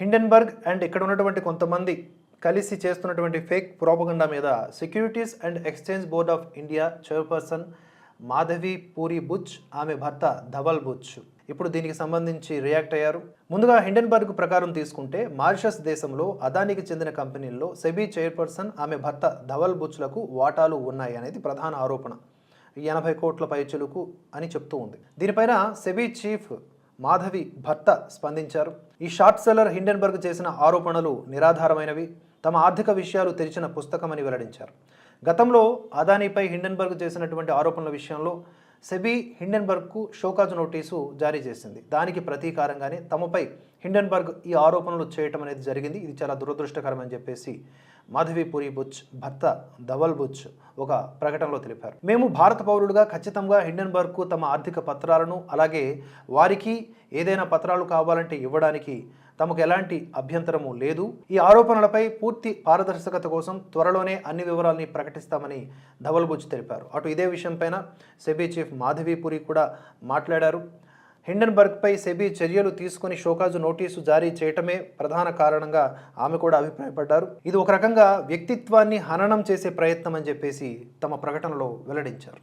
Hindenburg and ఇక్కడ ఉన్నటువంటి కొంతమంది కలిసి చేస్తున్నటువంటి ఫేక్ ప్రోపగండా మీద securities and exchange board of India chairperson Madhavi Puri Buch ఆమె భర్త ధవల్ బుచ్. ఇప్పుడు దీనికి సంబంధించి రియాక్ట్ అయ్యారు. ముందుగా హిండెన్బర్గ్ ప్రకారం తీసుకుంటే మారిషస్ దేశంలో అదానికి చెందిన కంపెనీల్లో సెబీ చైర్పర్సన్ ఆమె భర్త ధవల్ బుచ్లకు వాటాలు ఉన్నాయి అనేది ప్రధాన ఆరోపణ. ఎనభై కోట్ల పైచులకు అని చెప్తూ ఉంది. దీనిపైన సెబీ చీఫ్ మాధవి భర్త స్పందించారు. ఈ షార్ట్ సెల్లర్ హిండెన్బర్గ్ చేసిన ఆరోపణలు నిరాధారమైనవి. తమ ఆర్థిక విషయాలు తెరిచిన పుస్తకమని వెల్లడించారు. గతంలో అదానీపై హిండెన్బర్గ్ చేసినటువంటి ఆరోపణల విషయంలో సెబీ హిండెన్బర్గ్కు షోకాజ్ నోటీసు జారీ చేసింది. దానికి ప్రతీకారంగానే తమపై హిండెన్బర్గ్ ఈ ఆరోపణలు చేయటం అనేది జరిగింది. ఇది చాలా దురదృష్టకరం అని చెప్పేసి మాధవీపురి బుచ్ భర్త ధవల్ బుచ్ ఒక ప్రకటనలో తెలిపారు. మేము భారత పౌరులుగా ఖచ్చితంగా హిండెన్బర్గ్కు తమ ఆర్థిక పత్రాలను అలాగే వారికి ఏదైనా పత్రాలు కావాలంటే ఇవ్వడానికి తమకు ఎలాంటి అభ్యంతరము లేదు. ఈ ఆరోపణలపై పూర్తి పారదర్శకత కోసం త్వరలోనే అన్ని వివరాలని ప్రకటిస్తామని ధవల్ బుచ్ తెలిపారు. అటు ఇదే విషయంపైన సెబీ చీఫ్ మాధవీపురి కూడా మాట్లాడారు. హిండెన్బర్గ్పై సెబీ చర్యలు తీసుకుని షోకాజు నోటీసు జారీ చేయటమే ప్రధాన కారణంగా ఆమె కూడా అభిప్రాయపడ్డారు. ఇది ఒక రకంగా వ్యక్తిత్వాన్ని హననం చేసే ప్రయత్నం అని చెప్పేసి తమ ప్రకటనలో వెల్లడించారు.